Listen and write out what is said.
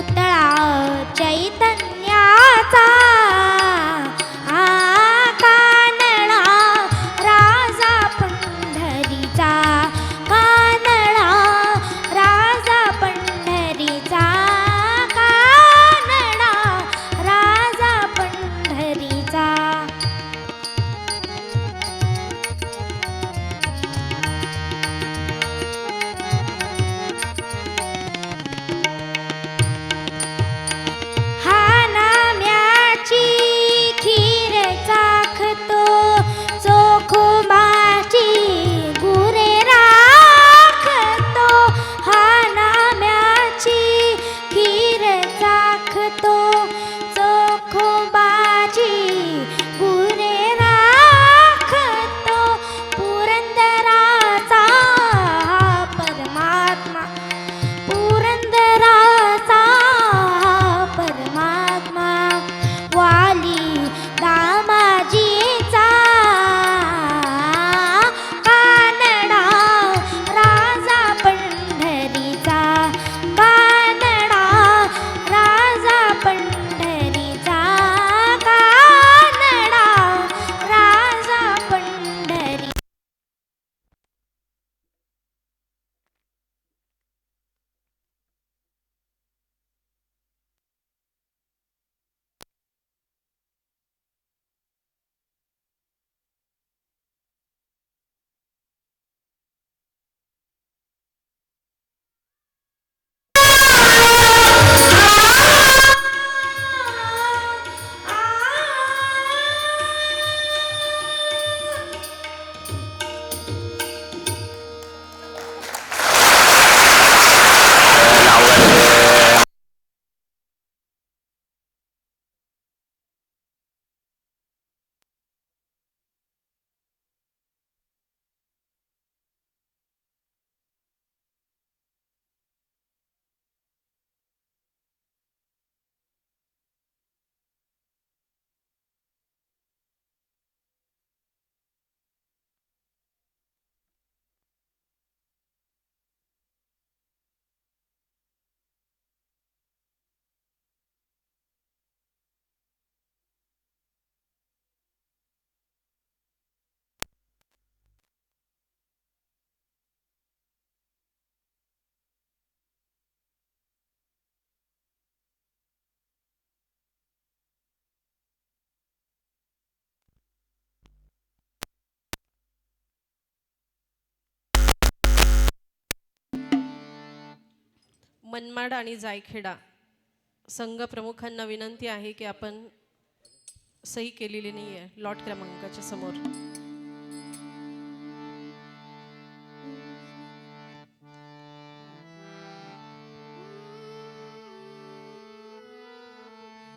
उत्तरा चैतन्य मनमाड आणि जायखेडा संघ प्रमुखांना विनंती आहे की आपण सही केलेली नाही आहे लॉट क्रमांकाच्या समोर.